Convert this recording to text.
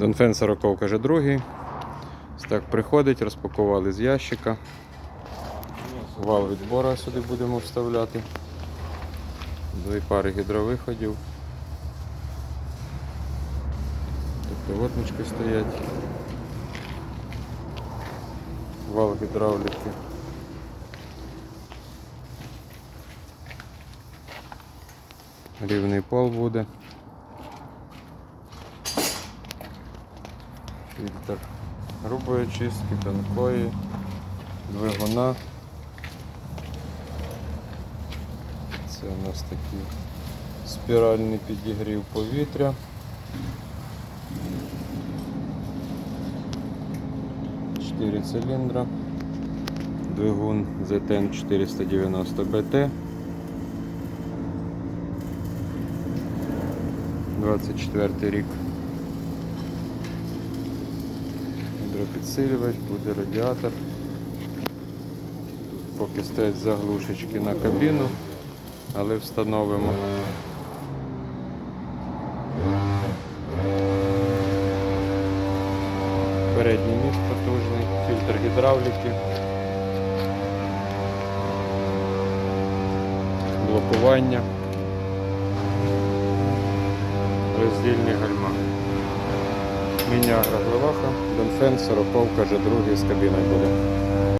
Донфен 40 каже другий. Так приходить, розпакували з ящика. Вал відбора сюди будемо вставляти. Дві пари гідровиходів. Тобто вотнички стоять. Вал гідравліки. Рівний пол буде. Фільтр грубої чистки, тонкої, двигуна. Це у нас такий спіральний підігрів повітря. Чотири циліндра. Двигун ZN 490 BT. 24 рік. Гідропідсилювач, буде радіатор. Поки стоять заглушечки на кабіну, але встановимо. Передній міст потужний, фільтр гідравліки, блокування, роздільні гальма. Міні агроглаваха, Донфен, 40 каже, другий з кабіною буде.